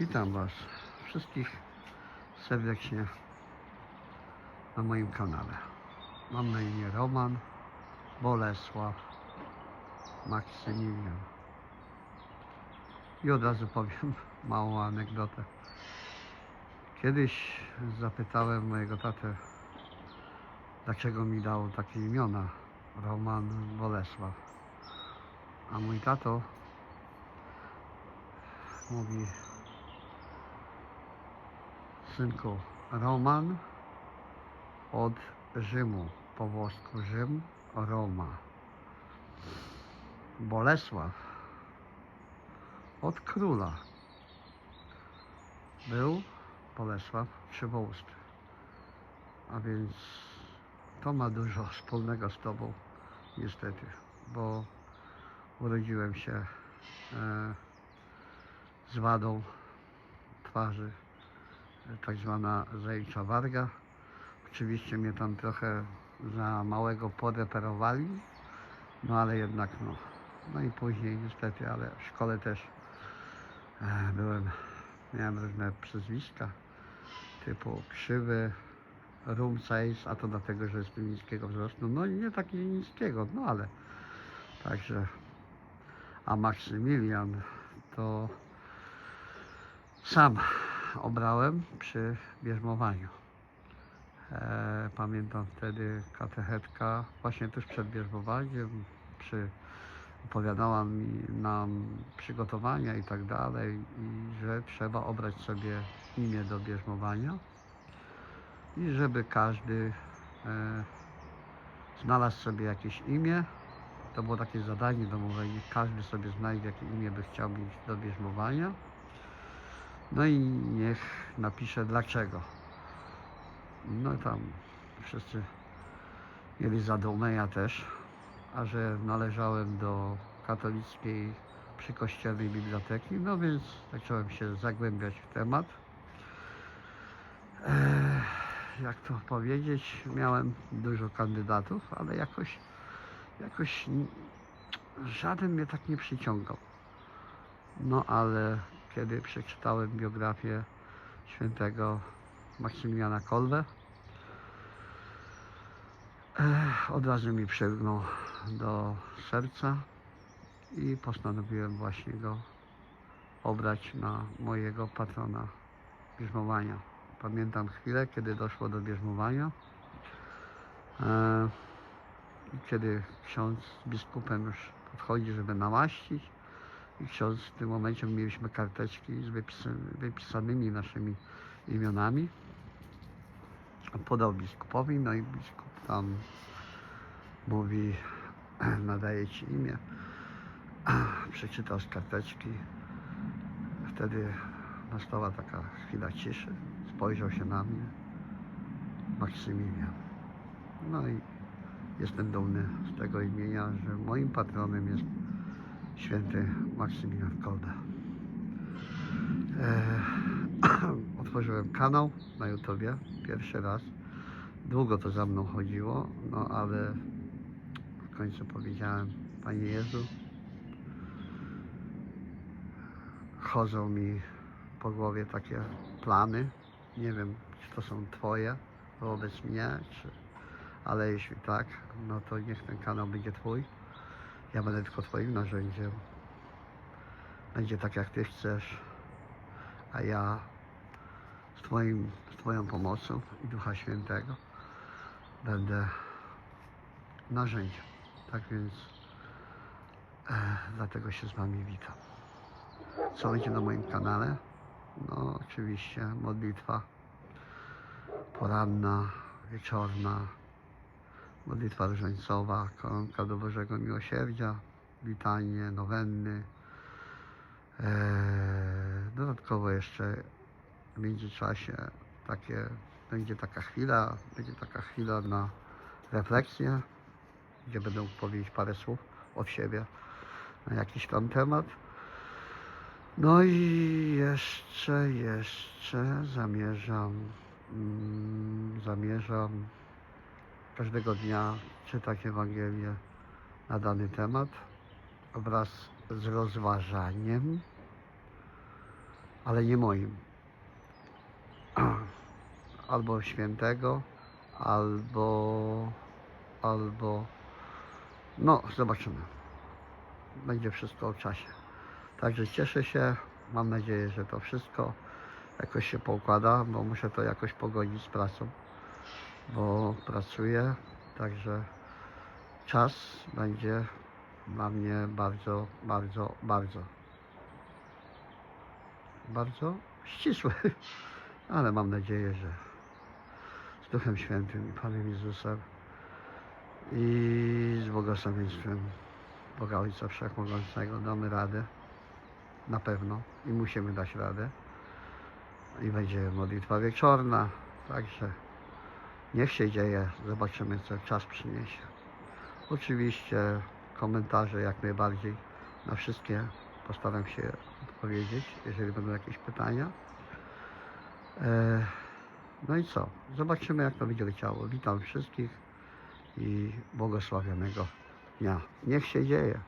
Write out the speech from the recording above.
Witam Was wszystkich serdecznie na moim kanale. Mam na imię Roman, Bolesław, Maksymilian. I od razu powiem małą anegdotę. Kiedyś zapytałem mojego tatę, dlaczego mi dał takie imiona Roman, Bolesław. A mój tato mówi synku Roman od Rzymu po włosku Rzym Roma. Bolesław od króla był Bolesław Krzywoustry a więc to ma dużo wspólnego z tobą niestety bo urodziłem się e, z wadą twarzy, tak zwana zajęcza warga. Oczywiście mnie tam trochę za małego poreperowali, no ale jednak no. No i później niestety, ale w szkole też e, byłem, miałem różne przezwiska typu krzywy, room size, a to dlatego, że jestem niskiego wzrostu. No i nie takiego niskiego, no ale także a Maksymilian to sam obrałem przy bierzmowaniu. E, pamiętam wtedy katechetka właśnie tuż przed bierzmowaniem przy, opowiadała mi nam przygotowania i tak dalej i że trzeba obrać sobie imię do bierzmowania i żeby każdy e, znalazł sobie jakieś imię to było takie zadanie domowe każdy sobie znajdzie, jakie imię by chciał mieć do bierzmowania. No i niech napisze dlaczego. No tam wszyscy mieli zadumę, ja też, a że należałem do katolickiej przykościelnej biblioteki, no więc zacząłem się zagłębiać w temat. Jak to powiedzieć, miałem dużo kandydatów, ale jakoś jakoś żaden mnie tak nie przyciągał. No ale kiedy przeczytałem biografię świętego Maksymiliana Kolbe, eh, od razu mi przylgnął do serca i postanowiłem właśnie go obrać na mojego patrona bierzmowania. Pamiętam chwilę, kiedy doszło do bierzmowania. E, i kiedy ksiądz z biskupem już podchodzi, żeby namaścić i ksiądz w tym momencie mieliśmy karteczki z wypisanymi naszymi imionami. Podał biskupowi, no i biskup tam mówi nadaje ci imię. Przeczytał z karteczki. Wtedy nastała taka chwila ciszy. Spojrzał się na mnie Maksymilian. No i Jestem dumny z tego imienia, że moim patronem jest święty Maksymilian Kolbe. E, otworzyłem kanał na YouTubie pierwszy raz. Długo to za mną chodziło, no ale w końcu powiedziałem, Panie Jezu, chodzą mi po głowie takie plany. Nie wiem, czy to są Twoje wobec mnie, czy ale jeśli tak, no to niech ten kanał będzie Twój. Ja będę tylko Twoim narzędziem. Będzie tak jak Ty chcesz, a ja z, twoim, z Twoją pomocą i Ducha Świętego będę narzędziem. Tak więc e, dlatego się z Wami witam. Co będzie na moim kanale? No oczywiście modlitwa poranna, wieczorna, modlitwa różańcowa, koronka do Bożego Miłosierdzia, witanie, nowenny. Eee, dodatkowo jeszcze w międzyczasie takie, będzie taka chwila, będzie taka chwila na refleksję, gdzie będę mógł powiedzieć parę słów od siebie na jakiś tam temat. No i jeszcze, jeszcze zamierzam, mm, zamierzam każdego dnia czytać Ewangelię na dany temat wraz z rozważaniem, ale nie moim. Albo świętego, albo, albo, no zobaczymy. Będzie wszystko w czasie. Także cieszę się, mam nadzieję, że to wszystko jakoś się poukłada, bo muszę to jakoś pogodzić z pracą, bo pracuję, także czas będzie dla mnie bardzo, bardzo, bardzo, bardzo ścisły, ale mam nadzieję, że z Duchem Świętym i Panem Jezusem i z błogosławieństwem Boga Ojca Wszechmogącego damy radę, na pewno i musimy dać radę. I będzie modlitwa wieczorna, także niech się dzieje, zobaczymy co czas przyniesie. Oczywiście komentarze jak najbardziej na wszystkie postaram się odpowiedzieć, jeżeli będą jakieś pytania. E, No i co? Zobaczymy jak to będzie leciało. Witam wszystkich i błogosławionego dnia. Niech się dzieje.